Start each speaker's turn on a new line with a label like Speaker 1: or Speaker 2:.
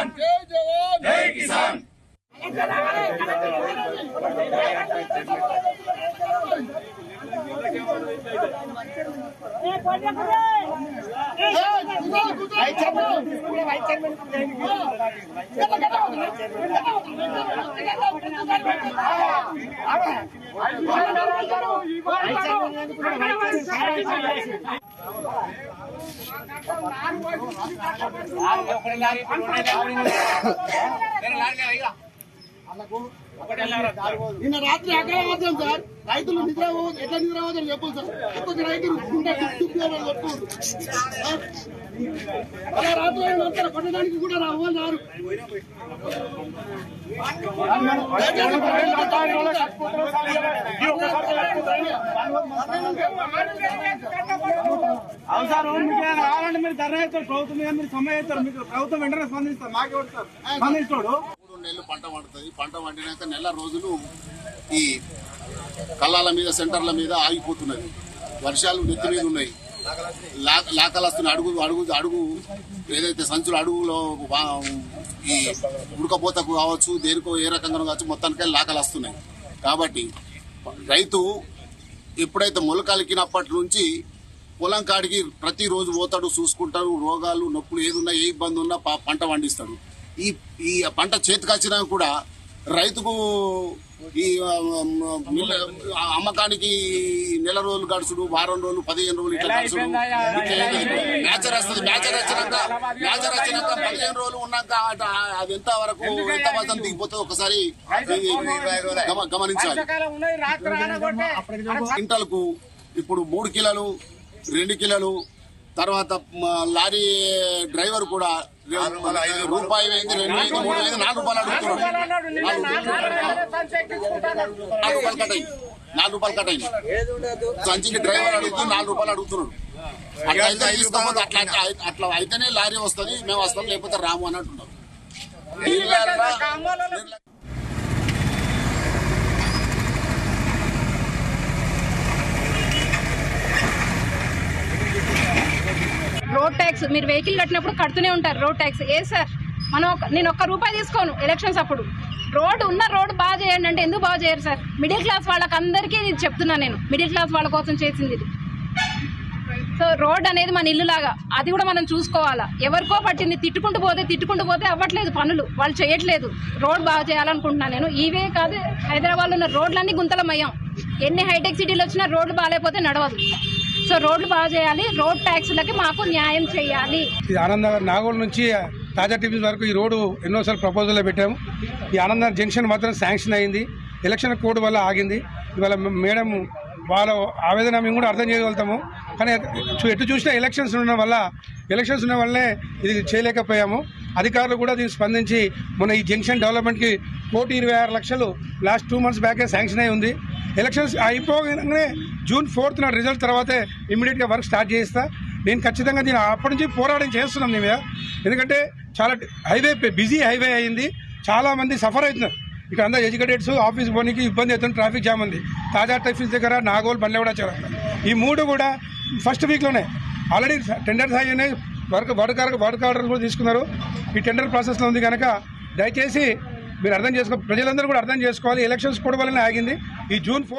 Speaker 1: కిసాన్!
Speaker 2: జై జవాన్!
Speaker 1: జై కిసాన్
Speaker 2: నిన్న రాత్రి మాత్రం సార్. రైతులు నిద్ర ఎట్లా నిద్ర పోతారు చెప్పండి సార్. ఒక్కొక్క రైతు గుండె కొట్టుకోరు. ఆ? అలా రాత్రి వస్తారు కొట్టడానికి కూడా రా వాళ్ళు రారు
Speaker 3: అవసరం మీకు ఏమైనా కావాలంటే మీరు ధర అవుతారు ప్రభుత్వం మీరు సమ్మె అవుతారు మీకు ప్రభుత్వం వెంటనే స్పందిస్తారు మాకే వస్తారు స్పందించాడు.
Speaker 4: మూడు నెలలు పంట పండుతుంది. పంట పండినాక నెల రోజులు ఈ కళ్ళాల మీద సెంటర్ల మీద ఆగిపోతున్నది. వర్షాలు నెత్తి మీద ఉన్నాయి. లా- లాకలు వస్తున్నాయి అడుగు అడుగు అడుగు ఏదైతే సంచులు అడుగులో ఈ ఉడకపోతకు కావచ్చు దేనికో ఏ రకంగా కావచ్చు మొత్తానికి లాకలు వస్తున్నాయి కాబట్టి రైతు ఎప్పుడైతే మొలకలికినప్పటి నుంచి పొలం కాడికి ప్రతిరోజు పోతాడు చూసుకుంటాడు రోగాలు నొప్పులు ఏదున్నా ఏ ఇబ్బంది ఉన్నా పంట పండిస్తాడు. ఈ ఈ పంట చేతికొచ్చినా కూడా రైతుకు ఈ అమ్మకానికి నెల రోజులు గడుచుడు వారం రోజులు పదిహేను రోజులు ఇట్లా గడుచుడు మ్యాచర్ వస్తుంది మ్యాచర్ వచ్చినాక మ్యాచర్ వచ్చినాక పదిహేను రోజులు ఉన్నాక అట- అది ఎంత వరకు ఎంత వసం దిగిపోతుందో ఒకసారి గమ- గమనించాలి. క్వింటల్కు ఇప్పుడు మూడు కిలోలు రెండు కిలోలు తర్వాత లారీ డ్రైవర్ కూడా రూపాయి అయింది రెండు అయింది మూడు అయింది నాలుగు రూపాయలు అడుగుతున్నాడు. నాలుగు రూపాయలు కట్ అయింది నాలుగు రూపాయలు కట్ అయింది సంచికి డ్రైవర్ అడుగుతూ నాలుగు రూపాయలు అడుగుతున్నాడు. అట్లా అయితే తీసుకోకపోతే అట్లా అట్లా- అట్లా అయితేనే లారీ వస్తుంది మేము వస్తాం లేకపోతే రాము అని
Speaker 5: రోడ్ ట్యాక్స్ మీరు వెహికల్ కట్టినప్పుడు కడుతూనే ఉంటారు రోడ్ ట్యాక్స్. ఏ సార్? మనం ఒక- నేను ఒక్క రూపాయి తీసుకోను ఎలక్షన్స్ అప్పుడు. రోడ్ ఉన్న రోడ్ బాగా చేయండి అంటే ఎందుకు బాగా చేయరు సార్? మిడిల్ క్లాస్ వాళ్ళకి అందరికీ చెప్తున్నాను చెప్తున్నా నేను. మిడిల్ క్లాస్ వాళ్ళ కోసం చేసింది ఇది. సో రోడ్ అనేది మన ఇల్లు లాగా. అది కూడా మనం చూసుకోవాలా. ఎవరికో పట్టింది. తిట్టుకుంటూ పోతే తిట్టుకుంటూ పోతే అవ్వట్లేదు పనులు. వాళ్ళు చేయట్లేదు. రోడ్ బాగా చేయాలనుకుంటున్నాను నేను. ఇవే కాదు హైదరాబాద్లో ఉన్న రోడ్లన్నీ గుంతలమయ్యాం ఎన్ని హైటెక్ సిటీలు వచ్చినా రోడ్లు బాగాలేకపోతే నడవదు. సో రోడ్లు బాగా చేయాలి. రోడ్ ట్యాక్స్లకి మాకు న్యాయం చేయాలి.
Speaker 6: ఇది ఆనందనగర్ నాగోల్ నుంచి తాజా టీవీ వరకు ఈ రోడ్డు ఎన్నోసార్లు ప్రపోజల్లో పెట్టాము. ఈ ఆనందనగర్ జంక్షన్ మాత్రం శాంక్షన్ అయింది. ఎలక్షన్ కోడ్ వల్ల ఆగింది. ఇవాళ మేడం వాళ్ళ ఆవేదన మేము కూడా అర్థం చేయగలుగుతాము. కానీ ఎటు చూసినా ఎలక్షన్స్ ఉండడం వల్ల ఎలక్షన్స్ ఉన్న వల్లే ఇది చేయలేకపోయాము. అధికారులు కూడా దీన్ని స్పందించి మొన్న ఈ జంక్షన్ డెవలప్మెంట్కి కోటి ఇరవై ఆరు లక్షలు లాస్ట్ టూ మంత్స్ బ్యాకే శాంక్షన్ అయి ఉంది. ఎలక్షన్స్ అయిపోగానే జూన్ ఫోర్త్ నా రిజల్ట్ తర్వాతే ఇమీడియట్గా వర్క్ స్టార్ట్ చేస్తా నేను ఖచ్చితంగా దీని అప్పటి నుంచి పోరాటం చేస్తున్నాం దీని మీద. ఎందుకంటే చాలా హైవే బిజీ హైవే అయింది. చాలామంది సఫర్ అవుతున్నారు. ఇక్కడ అందరూ ఎడ్యుకేటెడ్స్ ఆఫీస్ పోనీకి ఇబ్బంది అవుతుంది ట్రాఫిక్ జామ్ ఉంది. తాజా టైఫీస్ దగ్గర నాగోల్ బండ్లగూడ చివర ఈ మూడు కూడా ఫస్ట్ వీక్లోనే ఆల్రెడీ టెండర్స్ అయినాయి వర్క్ వర్క్ వర్క్ ఆర్డర్ కూడా తీసుకున్నారు. ఈ టెండర్ ప్రాసెస్లో ఉంది కనుక దయచేసి మీరు అర్థం చేసుకో ప్రజలందరూ కూడా అర్థం చేసుకోవాలి. ఎలక్షన్స్ కూడా వల్లనే ఆగింది. ఈ జూన్ ఫోర్